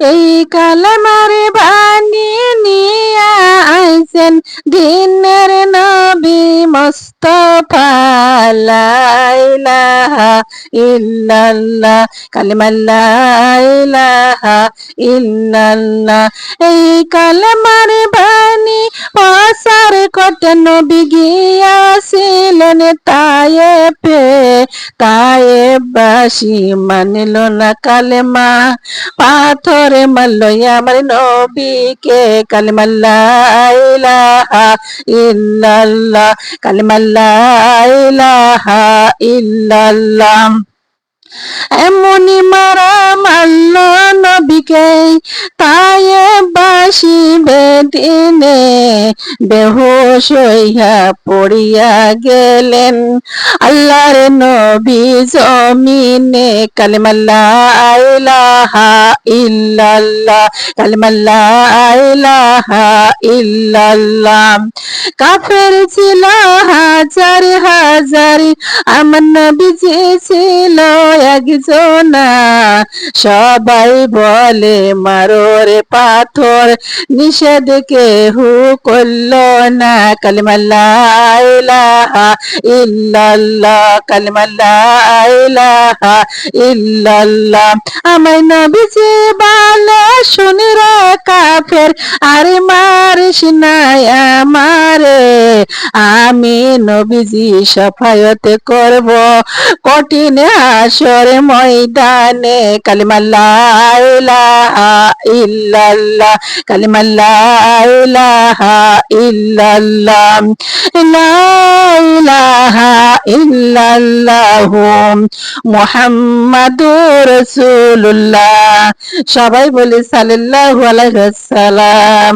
এই কালেমার বাণী নিয়া আইসেন দিনের নবী মুস্তফা লা ইলাহা ইল্লাল্লাহ কালিমা লা ইলাহা ইল্লাল্লাহ। এই কালেমার বাণী পাসার কত নবী গিয়াছিলেন তায়েফে তায়েবাসী মানিল না কালেমা। পাথরে মারল আমার নবীকে কালিমাল্লা ইলাহা ইল্লাল্লাহ কালিমাল্লা ইলাহা ইল্লাল্লাহ এমনি মারা মাল্লা নবীকে তা বেদিনে বেহুশ হইয়া পড়িয়া গেলেন। আল্লাহর নবী জমিনে কালিমাল্লা আইলাহা ইল্লাল্লাহ, কালিমাল্লা আইলাহা ইল্লাল্লাহ। কাফের ছিল হাজার হাজার, আমার নবীজি ছিল একজনা। সবাই বলে, মারো রে পাথর, নিষেধ কেহু করল না কালিমাল্লা ইলাহা ইল্লাল্লাহ কালিমাল্লা ইলাহা ইল্লাল্লাহ আমায় নবীজি বলে, শুনি কাফের, আরে মারিস না আমারে। আমি নবীজি সফায়ত করব কঠিন আসর ময়দানে। কালিমাল্লা ইলাহা ইল্লাল্লাহ কালিমাল্লা ইলাহা ইল্লাল্লাহ। লা ইলাহা ইল্লাল্লাহ মুহাম্মাদুর রাসূলুল্লাহ। সবাই বলি সাল্লাল্লাহু আলাইহি ওয়াসাল্লাম।